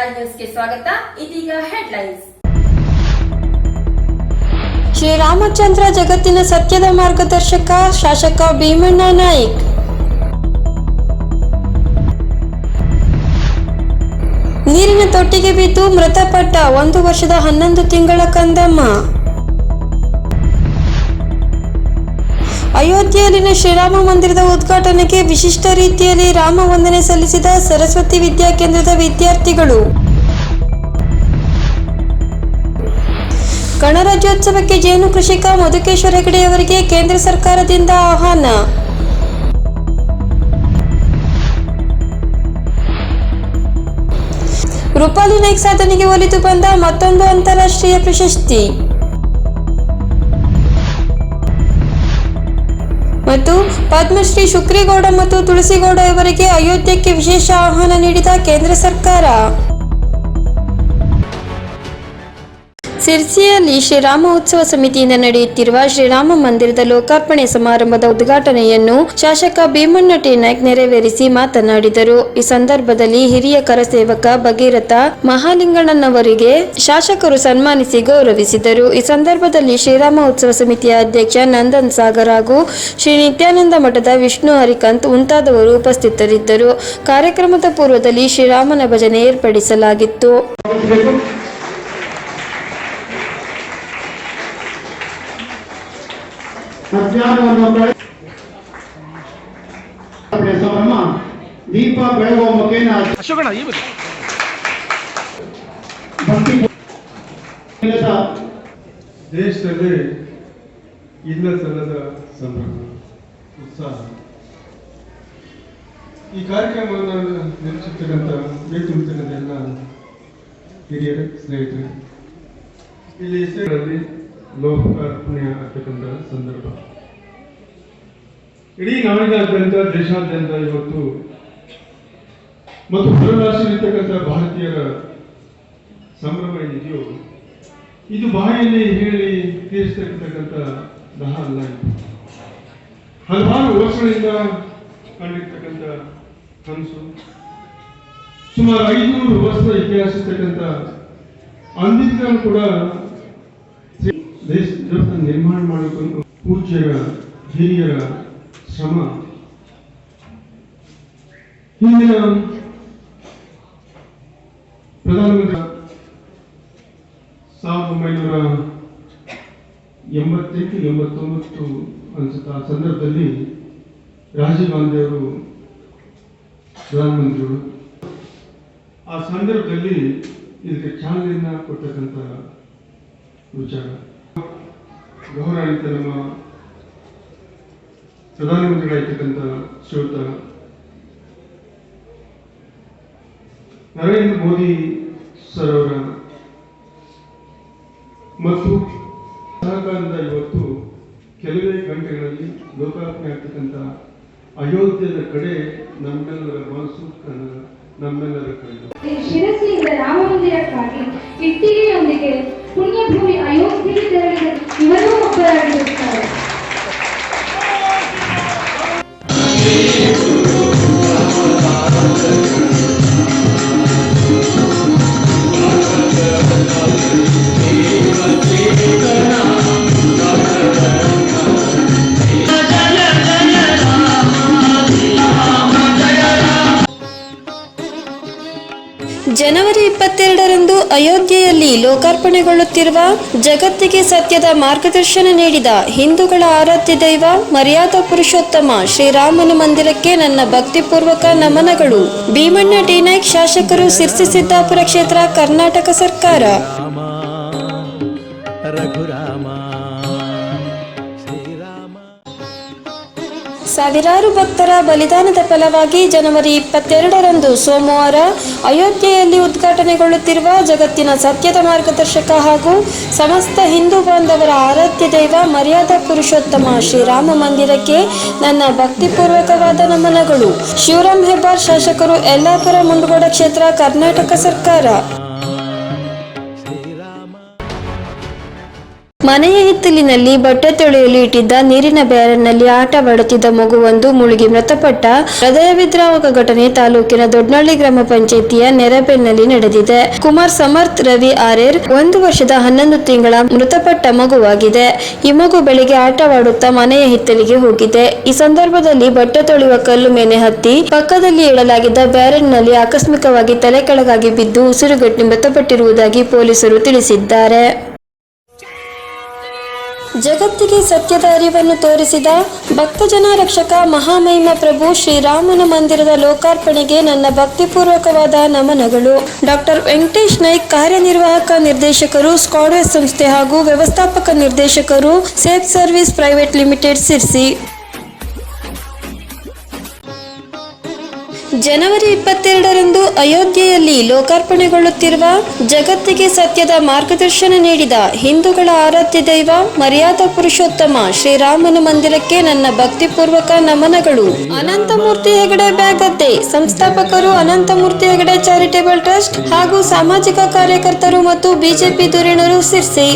ಸ್ವಾಗತ. ಶ್ರೀರಾಮಚಂದ್ರ ಜಗತ್ತಿನ ಸತ್ಯದ ಮಾರ್ಗದರ್ಶಕ ಶಾಸಕ ಭೀಮಣ್ಣ ನಾಯ್ಕ್. ನೀರಿನ ತೊಟ್ಟಿಗೆ ಬಿದ್ದು ಮೃತಪಟ್ಟ ಒಂದು ವರ್ಷದ ಹನ್ನೊಂದು ತಿಂಗಳ ಕಂದಮ್ಮ. ಅಯೋಧ್ಯೆಯಲ್ಲಿನ ಶ್ರೀರಾಮ ಮಂದಿರದ ಉದ್ಘಾಟನೆಗೆ ವಿಶಿಷ್ಟ ರೀತಿಯಲ್ಲಿ ರಾಮ ವಂದನೆ ಸಲ್ಲಿಸಿದ ಸರಸ್ವತಿ ವಿದ್ಯಾಕೇಂದ್ರದ ವಿದ್ಯಾರ್ಥಿಗಳು. ಗಣರಾಜ್ಯೋತ್ಸವಕ್ಕೆ ಜೇನು ಕೃಷಿಕ ಮಧುಕೇಶ್ವರ ಹೆಗಡೆಯವರಿಗೆ ಕೇಂದ್ರ ಸರ್ಕಾರದಿಂದ ಆಹ್ವಾನ. ರೂಪಾಲಿ ನಾಯ್ಕ್ ಸಾಧನೆಗೆ ಒಲಿದು ಬಂದ ಮತ್ತೊಂದು ಅಂತಾರಾಷ್ಟ್ರೀಯ ಪ್ರಶಸ್ತಿ. ಮತ್ತು ಪದ್ಮಶ್ರೀ ಶುಕ್ರಿಗೌಡ ಮತ್ತು ತುಳಸಿಗೌಡ ಇವರಿಗೆ ಅಯೋಧ್ಯಕ್ಕೆ ವಿಶೇಷ ಆಹ್ವಾನ ನೀಡಿದ ಕೇಂದ್ರ ಸರ್ಕಾರ. ಸಿರ್ಸಿಯಲ್ಲಿ ಶ್ರೀರಾಮ ಉತ್ಸವ ಸಮಿತಿಯಿಂದ ನಡೆಯುತ್ತಿರುವ ಶ್ರೀರಾಮ ಮಂದಿರದ ಲೋಕಾರ್ಪಣೆ ಸಮಾರಂಭದ ಉದ್ಘಾಟನೆಯನ್ನು ಶಾಸಕ ಭೀಮಣ್ಣ ಟಿ ನಾಯ್ಕ್ ನೆರವೇರಿಸಿ ಮಾತನಾಡಿದರು. ಈ ಸಂದರ್ಭದಲ್ಲಿ ಹಿರಿಯ ಕರಸೇವಕ ಭಗೀರಥ ಮಹಾಲಿಂಗಣ್ಣನವರಿಗೆ ಶಾಸಕರು ಸನ್ಮಾನಿಸಿ ಗೌರವಿಸಿದರು. ಈ ಸಂದರ್ಭದಲ್ಲಿ ಶ್ರೀರಾಮ ಉತ್ಸವ ಸಮಿತಿಯ ಅಧ್ಯಕ್ಷ ನಂದನ್ ಸಾಗರ್ ಹಾಗೂ ಶ್ರೀ ನಿತ್ಯಾನಂದ ಮಠದ ವಿಷ್ಣು ಹರಿಕಾಂತ್ ಮುಂತಾದವರು ಉಪಸ್ಥಿತರಿದ್ದರು. ಕಾರ್ಯಕ್ರಮದ ಪೂರ್ವದಲ್ಲಿ ಶ್ರೀರಾಮನ ಭಜನೆ ಏರ್ಪಡಿಸಲಾಗಿತ್ತು. ಸಂಭ್ರಮ ದೀಪ ಬೆಳಗುವ ಮುಖೇನ ದೇಶದಲ್ಲಿ ಇಲ್ಲ ಸಲ್ಲದ ಸಂಭ್ರಮ ಉತ್ಸಾಹ ಈ ಕಾರ್ಯಕ್ರಮವನ್ನು ನಡೆಸುತ್ತಿರುವಂಥ ಎಲ್ಲ ಹಿರಿಯರ ಸ್ನೇಹಿತರು ಇಲ್ಲಿ ಸಂದರ್ಭ ಇಡೀ ನಾಡಿನಾದ್ಯಂತ ದೇಶಾದ್ಯಂತ ಇವತ್ತು ಮತ್ತು ಹೊರರಾಷ್ಟ್ರದಲ್ಲಿರ್ತಕ್ಕಂಥ ಭಾರತೀಯರ ಸಂಭ್ರಮ ಏನಿದೆಯೋ, ಇದು ಬಾಯಲ್ಲಿ ಹೇಳಿ ತೀರಿಸ್ತಕ್ಕಂಥ ದಹ ಅಲ್ಲ ಹಲವಾರು ವರ್ಷಗಳಿಂದ ಕಂಡಿರ್ತಕ್ಕಂಥ ಕನಸು ಸುಮಾರು ಐನೂರು ವರ್ಷ ಇತಿಹಾಸ ಇರ್ತಕ್ಕಂಥ ಅಂದಿನ ಕೂಡ ನಿರ್ಮಾಣ ಮಾಡಿಕೊಂಡು ಪೂಜ್ಯರ, ಹಿರಿಯರ ಶ್ರಮ ಹಿಂದಿನ ಪ್ರಧಾನಮಂತ್ರಿ ಸಾವಿರದ ಒಂಬೈನೂರ ಎಂಬತ್ತೆಂಟು, ಎಂಬತ್ತೊಂಬತ್ತು ಅನ್ಸುತ್ತೆ. ಆ ಸಂದರ್ಭದಲ್ಲಿ ರಾಜೀವ್ ಗಾಂಧಿ ಅವರು ಪ್ರಧಾನಮಂತ್ರಿಗಳು. ಆ ಸಂದರ್ಭದಲ್ಲಿ ಇದಕ್ಕೆ ಚಾಲನೆಯನ್ನ ಕೊಟ್ಟಕ್ಕಂಥ ವಿಚಾರ. ಗೌರವಾನ್ವಿತ ನಮ್ಮ ಪ್ರಧಾನಮಂತ್ರಿಗಳಾಗಿರ್ತಕ್ಕಂಥ ಶ್ರೀಯುತ ನರೇಂದ್ರ ಮೋದಿ ಸರ್ ಅವರ ಮತ್ತು ಸಹಕಾರದ ಇವತ್ತು ಕೆಲವೇ ಗಂಟೆಗಳಲ್ಲಿ ಲೋಕಾರ್ಪಣೆ ಆಗ್ತಕ್ಕಂಥ ಅಯೋಧ್ಯದ ಕಡೆ ನಮ್ಮೆಲ್ಲರ ಮನಸ್ಸು ನಮ್ಮೆಲ್ಲರ ಕಡೆ ಶಿರಸಿಯಿಂದ ರಾಮ ಮಂದಿರಕ್ಕಾಗಿ ಇಟ್ಟಿಗೆಯೊಂದಿಗೆ ಪುಣ್ಯಭೂಮಿ ಅಯೋಧ್ಯೆಗೆ ತೆರಳಿದ ಇವರೂ ಒಬ್ಬರಾಗಿರುತ್ತಾರೆ. ಜನವರಿ ಇಪ್ಪತ್ತೆರಡರಂದು ಅಯೋಧ್ಯೆಯಲ್ಲಿ ಲೋಕಾರ್ಪಣೆಗೊಳ್ಳುತ್ತಿರುವ ಜಗತ್ತಿಗೆ ಸತ್ಯದ ಮಾರ್ಗದರ್ಶನ ನೀಡಿದ ಹಿಂದೂಗಳ ಆರಾಧ್ಯ ದೈವ ಮರ್ಯಾದಾ ಪುರುಷೋತ್ತಮ ಶ್ರೀರಾಮನ ಮಂದಿರಕ್ಕೆ ನನ್ನ ಭಕ್ತಿಪೂರ್ವಕ ನಮನಗಳು. ಭೀಮಣ್ಣ ಟಿ ನಾಯ್ಕ್ ಶಾಸಕರು ಸಿರ್ಸಿ ಸಿದ್ದಾಪುರ ಕ್ಷೇತ್ರ ಕರ್ನಾಟಕ ಸರ್ಕಾರ. ಸಾವಿರಾರು ಭಕ್ತರ ಬಲಿದಾನದ ಫಲವಾಗಿ ಜನವರಿ ಇಪ್ಪತ್ತೆರಡರಂದು ಸೋಮವಾರ ಅಯೋಧ್ಯೆಯಲ್ಲಿ ಉದ್ಘಾಟನೆಗೊಳ್ಳುತ್ತಿರುವ ಜಗತ್ತಿನ ಸತ್ಯದ ಮಾರ್ಗದರ್ಶಕ ಹಾಗೂ ಸಮಸ್ತ ಹಿಂದೂ ಬಾಂಧವರ ಆರಾಧ್ಯ ದೈವ ಮರ್ಯಾದಾ ಪುರುಷೋತ್ತಮ ಶ್ರೀರಾಮ ಮಂದಿರಕ್ಕೆ ನನ್ನ ಭಕ್ತಿಪೂರ್ವಕವಾದ ನಮನಗಳು. ಶಿವರಾಮ್ ಹೆಬ್ಬಾರ್ ಶಾಸಕರು ಯಲ್ಲಾಪುರ ಮುಂಡಗೋಡ ಕ್ಷೇತ್ರ ಕರ್ನಾಟಕ ಸರ್ಕಾರ. ಮನೆಯ ಹಿತ್ತಲಿನಲ್ಲಿ ಬಟ್ಟೆ ತೊಳೆಯಲು ಇಟ್ಟಿದ್ದ ನೀರಿನ ಬ್ಯಾರನ್ನಲ್ಲಿ ಆಟವಾಡುತ್ತಿದ್ದ ಮಗುವೊಂದು ಮುಳುಗಿ ಮೃತಪಟ್ಟ ಹೃದಯ ವಿದ್ರಾವಕ ಘಟನೆ ತಾಲೂಕಿನ ದೊಡ್ಡನಳ್ಳಿ ಗ್ರಾಮ ಪಂಚಾಯಿತಿಯ ನೆರಬೆನ್ನಲ್ಲಿ ನಡೆದಿದೆ. ಕುಮಾರ್ ಸಮರ್ಥ್, ರವಿ ಆರ್ಯರ್ ಒಂದು ವರ್ಷದ ಹನ್ನೊಂದು ತಿಂಗಳ ಮೃತಪಟ್ಟ ಮಗುವಾಗಿದೆ. ಈ ಮಗು ಬೆಳಿಗ್ಗೆ ಆಟವಾಡುತ್ತಾ ಮನೆಯ ಹಿತ್ತಲಿಗೆ ಹೋಗಿದೆ. ಈ ಸಂದರ್ಭದಲ್ಲಿ ಬಟ್ಟೆ ತೊಳೆಯುವ ಕಲ್ಲು ಮೇಲೆ ಹತ್ತಿ ಪಕ್ಕದಲ್ಲಿ ಇಡಲಾಗಿದ್ದ ಬ್ಯಾರನ್ನಲ್ಲಿ ಆಕಸ್ಮಿಕವಾಗಿ ತಲೆ ಕೆಳಗಾಗಿ ಬಿದ್ದು ಉಸಿರುಗಟ್ಟಿ ಮೃತಪಟ್ಟಿರುವುದಾಗಿ ಪೊಲೀಸರು ತಿಳಿಸಿದ್ದಾರೆ. ಜಗತ್ತಿಗೆ ಸತ್ಯದ ಅರಿವನ್ನು ತೋರಿಸಿದ ಭಕ್ತಜನ ರಕ್ಷಕ ಮಹಾಮಹಿಮ ಪ್ರಭು ಶ್ರೀರಾಮನ ಮಂದಿರದ ಲೋಕಾರ್ಪಣೆಗೆ ನನ್ನ ಭಕ್ತಿಪೂರ್ವಕವಾದ ನಮನಗಳು. ಡಾಕ್ಟರ್ ವೆಂಕಟೇಶ್ ನಾಯ್ಕ್ ಕಾರ್ಯನಿರ್ವಾಹಕ ನಿರ್ದೇಶಕರು ಸ್ಕಾಡ್ವೇಸ್ ಸಂಸ್ಥೆ ಹಾಗೂ ವ್ಯವಸ್ಥಾಪಕ ನಿರ್ದೇಶಕರು, safe service private limited, Sirsi. ಜನವರಿ ಇಪ್ಪತ್ತೆರಡರಂದು ಅಯೋಧ್ಯೆಯಲ್ಲಿ ಲೋಕಾರ್ಪಣೆಗೊಳ್ಳುತ್ತಿರುವ ಜಗತ್ತಿಗೆ ಸತ್ಯದ ಮಾರ್ಗದರ್ಶನ ನೀಡಿದ ಹಿಂದೂಗಳ ಆರಾಧ್ಯ ದೈವ ಮರ್ಯಾದಾ ಪುರುಷೋತ್ತಮ ಶ್ರೀರಾಮನ ಮಂದಿರಕ್ಕೆ ನನ್ನ ಭಕ್ತಿಪೂರ್ವಕ ನಮನಗಳು. ಅನಂತಮೂರ್ತಿ ಹೆಗಡೆ ಬ್ಯಾಗದ್ದೆ ಸಂಸ್ಥಾಪಕರು ಅನಂತಮೂರ್ತಿ ಹೆಗಡೆ ಚಾರಿಟೇಬಲ್ ಟ್ರಸ್ಟ್ ಹಾಗೂ ಸಾಮಾಜಿಕ ಕಾರ್ಯಕರ್ತರು ಮತ್ತು ಬಿಜೆಪಿ ಧುರೀಣರು ಸಿರ್ಸಿ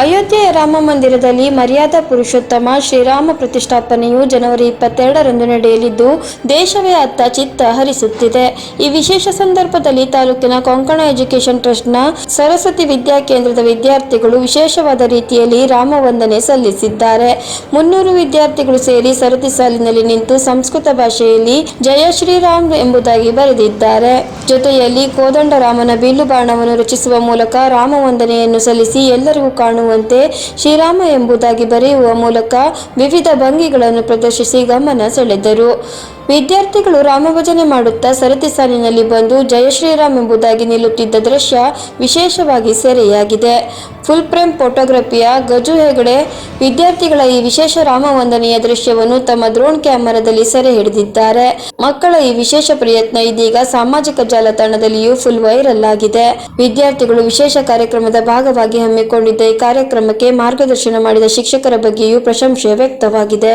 ಅಯೋಧ್ಯೆಯ ರಾಮ ಮಂದಿರದಲ್ಲಿ ಮರ್ಯಾದಾ ಪುರುಷೋತ್ತಮ ಶ್ರೀರಾಮ ಪ್ರತಿಷ್ಠಾಪನೆಯು ಜನವರಿ ಇಪ್ಪತ್ತೆರಡರಂದು ನಡೆಯಲಿದ್ದು, ದೇಶವೇ ಅತ್ತ ಚಿತ್ತ ಹರಿಸುತ್ತಿದೆ. ಈ ವಿಶೇಷ ಸಂದರ್ಭದಲ್ಲಿ ತಾಲೂಕಿನ ಕೊಂಕಣ ಎಜುಕೇಷನ್ ಟ್ರಸ್ಟ್ನ ಸರಸ್ವತಿ ವಿದ್ಯಾ ಕೇಂದ್ರದ ವಿದ್ಯಾರ್ಥಿಗಳು ವಿಶೇಷವಾದ ರೀತಿಯಲ್ಲಿ ರಾಮ ವಂದನೆ ಸಲ್ಲಿಸಿದ್ದಾರೆ. ಮುನ್ನೂರು ವಿದ್ಯಾರ್ಥಿಗಳು ಸೇರಿ ಸರತಿ ಸಾಲಿನಲ್ಲಿ ನಿಂತು ಸಂಸ್ಕೃತ ಭಾಷೆಯಲ್ಲಿ ಜಯ ಶ್ರೀರಾಮ್ ಎಂಬುದಾಗಿ ಬರೆದಿದ್ದಾರೆ. ಜೊತೆಯಲ್ಲಿ ಕೋದಂಡರಾಮನ ಬಿಲ್ಲು ಬಾಣವನ್ನು ರಚಿಸುವ ಮೂಲಕ ರಾಮ ವಂದನೆಯನ್ನು ಸಲ್ಲಿಸಿ ಎಲ್ಲರಿಗೂ ಕಾಣುವಂತೆ ಶ್ರೀರಾಮ ಎಂಬುದಾಗಿ ಬರೆಯುವ ಮೂಲಕ ವಿವಿಧ ಭಂಗಿಗಳನ್ನು ಪ್ರದರ್ಶಿಸಿ ಗಮನ ಸೆಳೆದರು. ವಿದ್ಯಾರ್ಥಿಗಳು ರಾಮಭಜನೆ ಮಾಡುತ್ತಾ ಸರತಿ ಸಾಲಿನಲ್ಲಿ ಬಂದು ಜಯ ಶ್ರೀರಾಮ್ ಎಂಬುದಾಗಿ ನಿಲ್ಲುತ್ತಿದ್ದ ದೃಶ್ಯ ವಿಶೇಷವಾಗಿ ಸೆರೆಯಾಗಿದೆ. ಫುಲ್ ಫ್ರೇಮ್ ಫೋಟೋಗ್ರಫಿಯ ಗಜು ಹೆಗಡೆ ವಿದ್ಯಾರ್ಥಿಗಳ ಈ ವಿಶೇಷ ರಾಮ ವಂದನೆಯ ದೃಶ್ಯವನ್ನು ತಮ್ಮ ಡ್ರೋನ್ ಕ್ಯಾಮೆರಾದಲ್ಲಿ ಸೆರೆ ಹಿಡಿದಿದ್ದಾರೆ. ಮಕ್ಕಳ ಈ ವಿಶೇಷ ಪ್ರಯತ್ನ ಇದೀಗ ಸಾಮಾಜಿಕ ಜಾಲತಾಣದಲ್ಲಿಯೂ ಫುಲ್ ವೈರಲ್ ಆಗಿದೆ. ವಿದ್ಯಾರ್ಥಿಗಳು ವಿಶೇಷ ಕಾರ್ಯಕ್ರಮದ ಭಾಗವಾಗಿ ಹಮ್ಮಿಕೊಂಡಿದ್ದ ಈ ಕಾರ್ಯಕ್ರಮಕ್ಕೆ ಮಾರ್ಗದರ್ಶನ ಮಾಡಿದ ಶಿಕ್ಷಕರ ಬಗ್ಗೆಯೂ ಪ್ರಶಂಸೆ ವ್ಯಕ್ತವಾಗಿದೆ.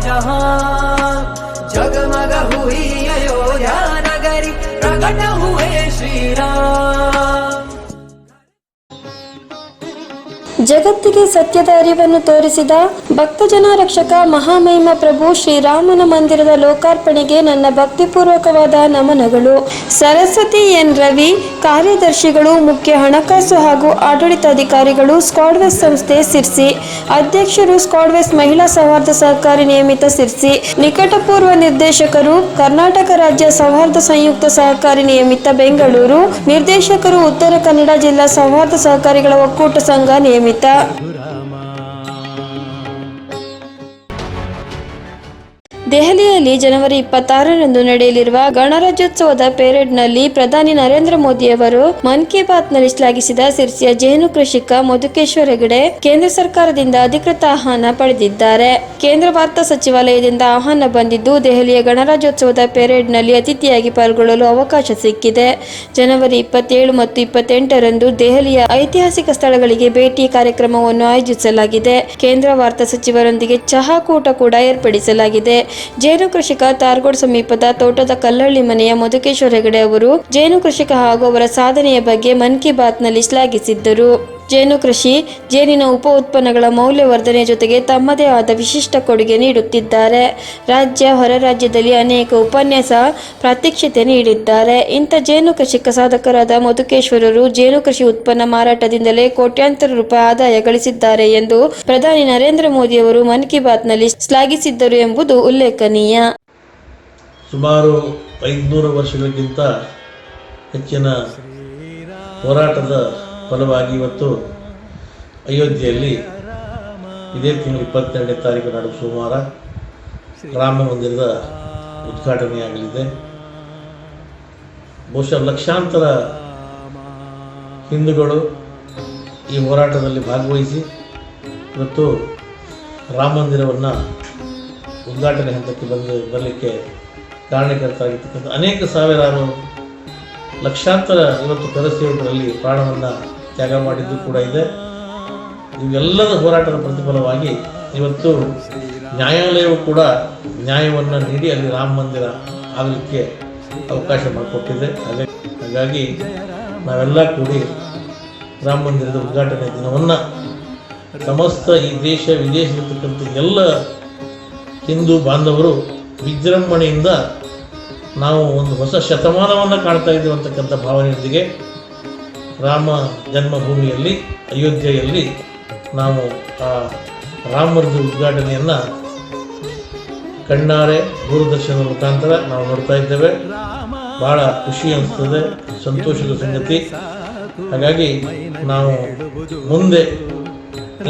जहाँ जगमग हुई अयोध्या नगरी प्रकट हुए श्री राम ಜಗತ್ತಿಗೆ ಸತ್ಯದ ಅರಿವನ್ನು ತೋರಿಸಿದ ಭಕ್ತಜನ ರಕ್ಷಕ ಮಹಾಮಹಿಮ ಪ್ರಭು ಶ್ರೀರಾಮನ ಮಂದಿರದ ಲೋಕಾರ್ಪಣೆಗೆ ನನ್ನ ಭಕ್ತಿಪೂರ್ವಕವಾದ ನಮನಗಳು. ಸರಸ್ವತಿ ಎನ್. ರವಿ, ಕಾರ್ಯದರ್ಶಿಗಳು, ಮುಖ್ಯ ಹಣಕಾಸು ಹಾಗೂ ಆಡಳಿತಾಧಿಕಾರಿಗಳು ಸ್ಕಾಡ್ವೆಸ್ ಸಂಸ್ಥೆ ಸಿರ್ಸಿ. ಅಧ್ಯಕ್ಷರು ಸ್ಕಾಡ್ವೆಸ್ ಮಹಿಳಾ ಸೌಹಾರ್ದ ಸಹಕಾರಿ ನಿಯಮಿತ ಸಿರ್ಸಿ. ನಿಕಟಪೂರ್ವ ನಿರ್ದೇಶಕರು ಕರ್ನಾಟಕ ರಾಜ್ಯ ಸೌಹಾರ್ದ ಸಂಯುಕ್ತ ಸಹಕಾರಿ ನಿಯಮಿತ ಬೆಂಗಳೂರು. ನಿರ್ದೇಶಕರು ಉತ್ತರ ಕನ್ನಡ ಜಿಲ್ಲಾ ಸೌಹಾರ್ದ ಸಹಕಾರಿಗಳ ಒಕ್ಕೂಟ ಸಂಘ ನಿಯಮಿತ. 的。ದೆಹಲಿಯಲ್ಲಿ ಜನವರಿ ಇಪ್ಪತ್ತಾರರಂದು ನಡೆಯಲಿರುವ ಗಣರಾಜ್ಯೋತ್ಸವದ ಪೆರೇಡ್ನಲ್ಲಿ ಪ್ರಧಾನಿ ನರೇಂದ್ರ ಮೋದಿಯವರು ಮನ್ ಕಿ ಬಾತ್ನಲ್ಲಿ ಶ್ಲಾಘಿಸಿದ ಸಿರ್ಸಿಯ ಜೇನು ಕೃಷಿಕ ಮಧುಕೇಶ್ವರ ಹೆಗಡೆ ಕೇಂದ್ರ ಸರ್ಕಾರದಿಂದ ಅಧಿಕೃತ ಆಹ್ವಾನ ಪಡೆದಿದ್ದಾರೆ. ಕೇಂದ್ರ ವಾರ್ತಾ ಸಚಿವಾಲಯದಿಂದ ಆಹ್ವಾನ ಬಂದಿದ್ದು, ದೆಹಲಿಯ ಗಣರಾಜ್ಯೋತ್ಸವದ ಪೆರೇಡ್ನಲ್ಲಿ ಅತಿಥಿಯಾಗಿ ಪಾಲ್ಗೊಳ್ಳಲು ಅವಕಾಶ ಸಿಕ್ಕಿದೆ. ಜನವರಿ ಇಪ್ಪತ್ತೇಳು ಮತ್ತು ಇಪ್ಪತ್ತೆಂಟರಂದು ದೆಹಲಿಯ ಐತಿಹಾಸಿಕ ಸ್ಥಳಗಳಿಗೆ ಭೇಟಿ ಕಾರ್ಯಕ್ರಮವನ್ನು ಆಯೋಜಿಸಲಾಗಿದೆ. ಕೇಂದ್ರ ವಾರ್ತಾ ಸಚಿವರೊಂದಿಗೆ ಚಹಾ ಕೂಟ ಕೂಡ ಏರ್ಪಡಿಸಲಾಗಿದೆ. ಜೇನು ಕೃಷಿಕ ತಾರ್ಗೋಡ್ ಸಮೀಪದ ತೋಟದ ಕಲ್ಲಳ್ಳಿ ಮನೆಯ ಮಧುಕೇಶ್ವರ ಹೆಗಡೆ ಅವರು ಜೇನು ಕೃಷಿಕ ಹಾಗೂ ಅವರ ಸಾಧನೆಯ ಬಗ್ಗೆ ಮನ್ ಕಿ ಬಾತ್ನಲ್ಲಿ ಶ್ಲಾಘಿಸಿದ್ದರು. ಜೇನು ಕೃಷಿ, ಜೇನಿನ ಉಪ ಉತ್ಪನ್ನಗಳ ಮೌಲ್ಯವರ್ಧನೆ ಜೊತೆಗೆ ತಮ್ಮದೇ ಆದ ವಿಶಿಷ್ಟ ಕೊಡುಗೆ ನೀಡುತ್ತಿದ್ದಾರೆ. ರಾಜ್ಯ, ಹೊರ ರಾಜ್ಯದಲ್ಲಿ ಅನೇಕ ಉಪನ್ಯಾಸ ಪ್ರಾತ್ಯಕ್ಷತೆ ನೀಡಿದ್ದಾರೆ. ಇಂಥ ಜೇನು ಕೃಷಿಕ ಸಾಧಕರಾದ ಮಧುಕೇಶ್ವರರು ಜೇನು ಕೃಷಿ ಉತ್ಪನ್ನ ಮಾರಾಟದಿಂದಲೇ ಕೋಟ್ಯಾಂತರ ರೂಪಾಯಿ ಆದಾಯ ಗಳಿಸಿದ್ದಾರೆ ಎಂದು ಪ್ರಧಾನಿ ನರೇಂದ್ರ ಮೋದಿಯವರು ಮನ್ ಕಿ ಬಾತ್ನಲ್ಲಿ ಶ್ಲಾಘಿಸಿದ್ದರು ಎಂಬುದು ಉಲ್ಲೇಖನೀಯ. ಸುಮಾರು ಐದುನೂರು ವರ್ಷಗಳಿಗಿಂತ ಹೆಚ್ಚಿನ ಹೋರಾಟದ ಫಲವಾಗಿ ಇವತ್ತು ಅಯೋಧ್ಯೆಯಲ್ಲಿ ಇದೇ ತಿಂಗಳು ಇಪ್ಪತ್ತೆರಡನೇ ತಾರೀಕು ನಾಡು ಸೋಮವಾರ ರಾಮ ಮಂದಿರದ ಉದ್ಘಾಟನೆಯಾಗಲಿದೆ. ಬಹುಶಃ ಲಕ್ಷಾಂತರ ಹಿಂದೂಗಳು ಈ ಹೋರಾಟದಲ್ಲಿ ಭಾಗವಹಿಸಿ ಇವತ್ತು ರಾಮ ಮಂದಿರವನ್ನು ಉದ್ಘಾಟನೆ ಹಂತಕ್ಕೆ ಬಂದು ಬರಲಿಕ್ಕೆ ಕಾರಣಕರ್ತರಾಗಿರ್ತಕ್ಕಂಥ ಅನೇಕ ಸಾವಿರಾರು ಲಕ್ಷಾಂತರ ಇವತ್ತು ಕರಸೇವಕರಲ್ಲಿ ಪ್ರಾಣವನ್ನು ತ್ಯಾಗ ಮಾಡಿದ್ದು ಕೂಡ ಇದೆ. ಇವೆಲ್ಲದ ಹೋರಾಟದ ಪ್ರತಿಫಲವಾಗಿ ಇವತ್ತು ನ್ಯಾಯಾಲಯವು ಕೂಡ ನ್ಯಾಯವನ್ನು ನೀಡಿ ಅಲ್ಲಿ ರಾಮ ಮಂದಿರ ಆಗಲಿಕ್ಕೆ ಅವಕಾಶ ಮಾಡಿಕೊಟ್ಟಿದೆ. ಅದೇ ಹಾಗಾಗಿ ನಾವೆಲ್ಲ ಕೂಡಿ ರಾಮ ಮಂದಿರದ ಉದ್ಘಾಟನೆ ದಿನವನ್ನು ಸಮಸ್ತ ಈ ದೇಶ, ವಿದೇಶದಲ್ಲಿರ್ತಕ್ಕಂಥ ಎಲ್ಲ ಹಿಂದೂ ಬಾಂಧವರು ವಿಜೃಂಭಣೆಯಿಂದ ನಾವು ಒಂದು ಹೊಸ ಶತಮಾನವನ್ನು ಕಾಣ್ತಾ ಇದ್ದೀವಿ ಅಂತಕ್ಕಂಥ ಭಾವನೆಯೊಂದಿಗೆ ರಾಮ ಜನ್ಮಭೂಮಿಯಲ್ಲಿ, ಅಯೋಧ್ಯೆಯಲ್ಲಿ ನಾವು ಆ ರಾಮರದ ಉದ್ಘಾಟನೆಯನ್ನು ಕಣ್ಣಾರೆ ದೂರದರ್ಶನದ ಮುಖಾಂತರ ನಾವು ನೋಡ್ತಾ ಇದ್ದೇವೆ. ಭಾಳ ಖುಷಿ ಅನಿಸ್ತದೆ, ಸಂತೋಷದ ಸಂಗತಿ. ಹಾಗಾಗಿ ನಾವು ಮುಂದೆ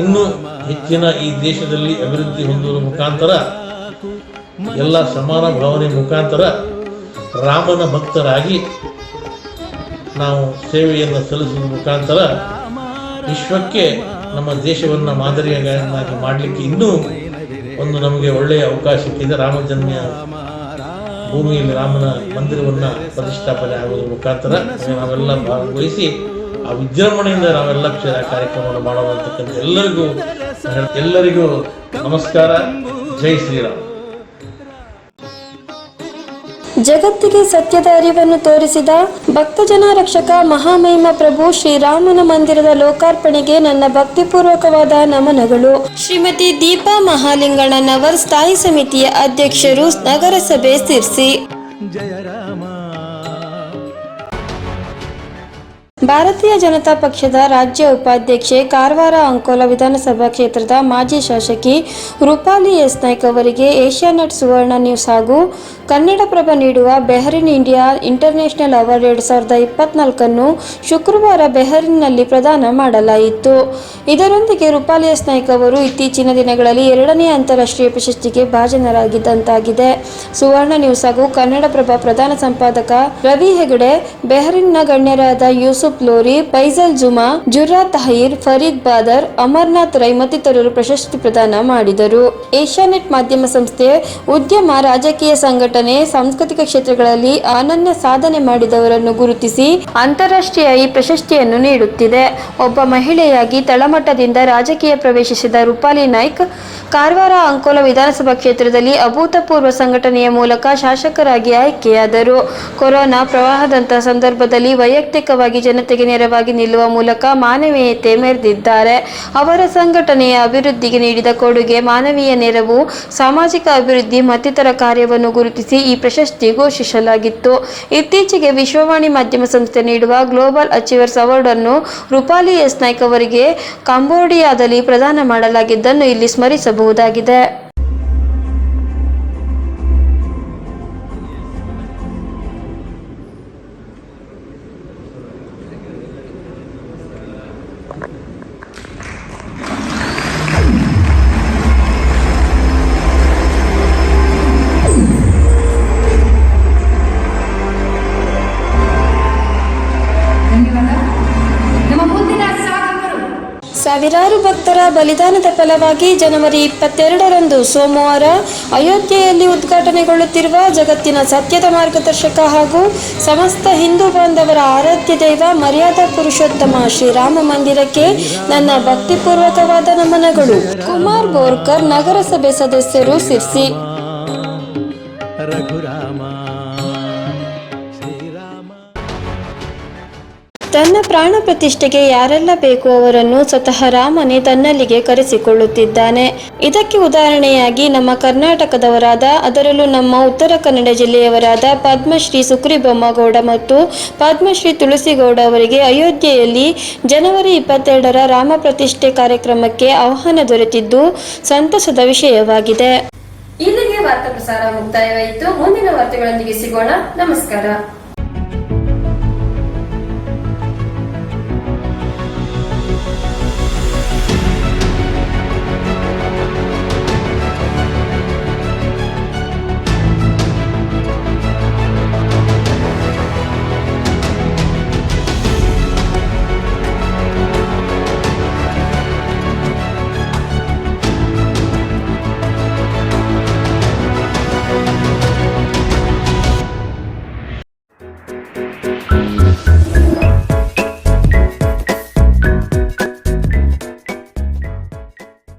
ಇನ್ನೂ ಹೆಚ್ಚಿನ ಈ ದೇಶದಲ್ಲಿ ಅಭಿವೃದ್ಧಿ ಹೊಂದುವ ಮುಖಾಂತರ, ಎಲ್ಲ ಸಮಾನ ಭಾವನೆ ಮುಖಾಂತರ ರಾಮನ ಭಕ್ತರಾಗಿ ನಾವು ಸೇವೆಯನ್ನು ಸಲ್ಲಿಸುವ ಮುಖಾಂತರ ವಿಶ್ವಕ್ಕೆ ನಮ್ಮ ದೇಶವನ್ನು ಮಾದರಿಯನ್ನಾಗಿ ಮಾಡಲಿಕ್ಕೆ ಇನ್ನೂ ಒಂದು ನಮಗೆ ಒಳ್ಳೆಯ ಅವಕಾಶ ಇದೆ ರಾಮ ಜನ್ಮ ಭೂಮಿಯಲ್ಲಿ ರಾಮನ ಮಂದಿರವನ್ನು ಪ್ರತಿಷ್ಠಾಪನೆ ಆಗುವುದರ ಮುಖಾಂತರ ನಾವೆಲ್ಲ ಭಾಗವಹಿಸಿ ಆ ವಿಜೃಂಭಣೆಯಿಂದ ನಾವೆಲ್ಲ ಕ್ಷೇತ್ರ ಕಾರ್ಯಕ್ರಮವನ್ನು ಮಾಡೋಣ ಅಂತಕ್ಕಂಥ ಎಲ್ಲರಿಗೂ ಎಲ್ಲರಿಗೂ ನಮಸ್ಕಾರ. ಜೈ ಶ್ರೀರಾಮ್. ಜಗತ್ತಿಗೆ ಸತ್ಯದ ಅರಿವನ್ನು ತೋರಿಸಿದ ಭಕ್ತಜನ ರಕ್ಷಕ ಮಹಾಮಹಿಮ ಪ್ರಭು ಶ್ರೀರಾಮನ ಮಂದಿರದ ಲೋಕಾರ್ಪಣೆಗೆ ನನ್ನ ಭಕ್ತಿಪೂರ್ವಕವಾದ ನಮನಗಳು. ಶ್ರೀಮತಿ ದೀಪಾ ಮಹಾಲಿಂಗಣ್ಣನವರ್ ಸ್ಥಾಯಿ ಸಮಿತಿಯ ಅಧ್ಯಕ್ಷರು ನಗರಸಭೆ ಸಿರ್ಸಿ. ಭಾರತೀಯ ಜನತಾ ಪಕ್ಷದ ರಾಜ್ಯ ಉಪಾಧ್ಯಕ್ಷೆ ಕಾರವಾರ ಅಂಕೋಲ ವಿಧಾನಸಭಾ ಕ್ಷೇತ್ರದ ಮಾಜಿ ಶಾಸಕಿ ರೂಪಾಲಿ ಎಸ್ ನಾಯ್ಕ್ ಅವರಿಗೆ ಏಷ್ಯಾನೆಟ್ ಸುವರ್ಣ ನ್ಯೂಸ್ ಹಾಗೂ ಕನ್ನಡಪ್ರಭ ನೀಡುವ ಬೆಹರಿನ್ ಇಂಡಿಯಾ ಇಂಟರ್ನ್ಯಾಷನಲ್ ಅವಾರ್ಡ್ ಎರಡು ಸಾವಿರದ ಇಪ್ಪತ್ನಾಲ್ಕನ್ನು ಶುಕ್ರವಾರ ಬೆಹರಿನ್ನಲ್ಲಿ ಪ್ರದಾನ ಮಾಡಲಾಯಿತು. ಇದರೊಂದಿಗೆ ರೂಪಾಲಿ ಎಸ್ ನಾಯ್ಕ್ ಅವರು ಇತ್ತೀಚಿನ ದಿನಗಳಲ್ಲಿ ಎರಡನೇ ಅಂತಾರಾಷ್ಟ್ರೀಯ ಪ್ರಶಸ್ತಿಗೆ ಭಾಜನರಾಗಿದ್ದಂತಾಗಿದೆ. ಸುವರ್ಣ ನ್ಯೂಸ್ ಹಾಗೂ ಕನ್ನಡಪ್ರಭ ಪ್ರಧಾನ ಸಂಪಾದಕ ರವಿ ಹೆಗಡೆ ಬೆಹರಿನ್ನ ಗಣ್ಯರಾದ Yusuf Lori Faisal Juma Jurra Tahir, Farid Badar, Amarnath Rai ಮತ್ತಿತರರು ಪ್ರಶಸ್ತಿ ಪ್ರದಾನ ಮಾಡಿದರು. ಏಷ್ಯಾನೆಟ್ ಮಾಧ್ಯಮ ಸಂಸ್ಥೆ ಉದ್ಯಮ ರಾಜಕೀಯ ಸಂಘಟನೆ ಸಾಂಸ್ಕೃತಿಕ ಕ್ಷೇತ್ರಗಳಲ್ಲಿ ಅನನ್ಯ ಸಾಧನೆ ಮಾಡಿದವರನ್ನು ಗುರುತಿಸಿ ಅಂತಾರಾಷ್ಟ್ರೀಯ ಈ ಪ್ರಶಸ್ತಿಯನ್ನು ನೀಡುತ್ತಿದೆ. ಒಬ್ಬ ಮಹಿಳೆಯಾಗಿ ತಳಮಟ್ಟದಿಂದ ರಾಜಕೀಯ ಪ್ರವೇಶಿಸಿದ ರೂಪಾಲಿ ನಾಯ್ಕ್, ಕಾರವಾರ ಅಂಕೋಲ ವಿಧಾನಸಭಾ ಕ್ಷೇತ್ರದಲ್ಲಿ ಅಭೂತಪೂರ್ವ ಸಂಘಟನೆಯ ಮೂಲಕ ಶಾಸಕರಾಗಿ ಆಯ್ಕೆಯಾದರು. ಕೊರೋನಾ ಪ್ರವಾಹದಂತಹ ಸಂದರ್ಭದಲ್ಲಿ ವೈಯಕ್ತಿಕವಾಗಿ ಜನತೆಗೆ ನೆರವಾಗಿ ನಿಲ್ಲುವ ಮೂಲಕ ಮಾನವೀಯತೆ ಮೆರೆದಿದ್ದಾರೆ. ಅವರ ಸಂಘಟನೆಯ ಅಭಿವೃದ್ಧಿಗೆ ನೀಡಿದ ಕೊಡುಗೆ ಮಾನವೀಯ ನೆರವು, ಸಾಮಾಜಿಕ ಅಭಿವೃದ್ಧಿ ಮತ್ತಿತರ ಕಾರ್ಯವನ್ನು ಗುರುತಿಸಿ ಈ ಪ್ರಶಸ್ತಿ ಘೋಷಿಸಲಾಗಿತ್ತು. ಇತ್ತೀಚೆಗೆ ವಿಶ್ವವಾಣಿ ಮಾಧ್ಯಮ ಸಂಸ್ಥೆ ನೀಡುವ ಗ್ಲೋಬಲ್ ಅಚೀವರ್ಸ್ ಅವಾರ್ಡ್ ಅನ್ನು ರೂಪಾಲಿ ಎಸ್ ನಾಯ್ಕ್ ಅವರಿಗೆ ಕಾಂಬೋಡಿಯಾದಲ್ಲಿ ಪ್ರದಾನ ಮಾಡಲಾಗಿದ್ದನ್ನು ಇಲ್ಲಿ ಸ್ಮರಿಸಬಹುದಾಗಿದೆ. ಸಾವಿರಾರು ಭಕ್ತರ ಬಲಿದಾನದ ಫಲವಾಗಿ ಜನವರಿ ಇಪ್ಪತ್ತೆರಡರಂದು ಸೋಮವಾರ ಅಯೋಧ್ಯೆಯಲ್ಲಿ ಉದ್ಘಾಟನೆಗೊಳ್ಳುತ್ತಿರುವ ಜಗತ್ತಿನ ಸತ್ಯದ ಮಾರ್ಗದರ್ಶಕ ಹಾಗೂ ಸಮಸ್ತ ಹಿಂದೂ ಬಾಂಧವರ ಆರಾಧ್ಯ ದೈವ ಮರ್ಯಾದಾ ಪುರುಷೋತ್ತಮ ಶ್ರೀರಾಮ ಮಂದಿರಕ್ಕೆ ನನ್ನ ಭಕ್ತಿಪೂರ್ವಕವಾದ ನಮನಗಳು. ಕುಮಾರ್ ಬೋರ್ಕರ್ ನಗರಸಭೆ ಸದಸ್ಯರು ಸಿರ್ಸಿ. ರಘುರಾಮ. ತನ್ನ ಪ್ರಾಣ ಪ್ರತಿಷ್ಠೆಗೆ ಯಾರೆಲ್ಲ ಬೇಕು ಅವರನ್ನು ಸ್ವತಃ ರಾಮನೇ ತನ್ನಲ್ಲಿಗೆ ಕರೆಸಿಕೊಳ್ಳುತ್ತಿದ್ದಾನೆ. ಇದಕ್ಕೆ ಉದಾಹರಣೆಯಾಗಿ ನಮ್ಮ ಕರ್ನಾಟಕದವರಾದ, ಅದರಲ್ಲೂ ನಮ್ಮ ಉತ್ತರ ಕನ್ನಡ ಜಿಲ್ಲೆಯವರಾದ ಪದ್ಮಶ್ರೀ ಸುಕ್ರಿ ಬೊಮ್ಮಗೌಡ ಮತ್ತು ಪದ್ಮಶ್ರೀ ತುಳಸಿಗೌಡ ಅವರಿಗೆ ಅಯೋಧ್ಯೆಯಲ್ಲಿ ಜನವರಿ ಇಪ್ಪತ್ತೆರಡರ ರಾಮ ಪ್ರತಿಷ್ಠೆ ಕಾರ್ಯಕ್ರಮಕ್ಕೆ ಆಹ್ವಾನ ದೊರೆತಿದ್ದು ಸಂತಸದ ವಿಷಯವಾಗಿದೆ. ಇಲ್ಲಿಗೆ ವಾರ್ತಾ ಪ್ರಸಾರ ಮುಕ್ತಾಯವಾಯಿತು. ಮುಂದಿನ ವಾರ್ತೆಗಳೊಂದಿಗೆ ಸಿಗೋಣ. ನಮಸ್ಕಾರ.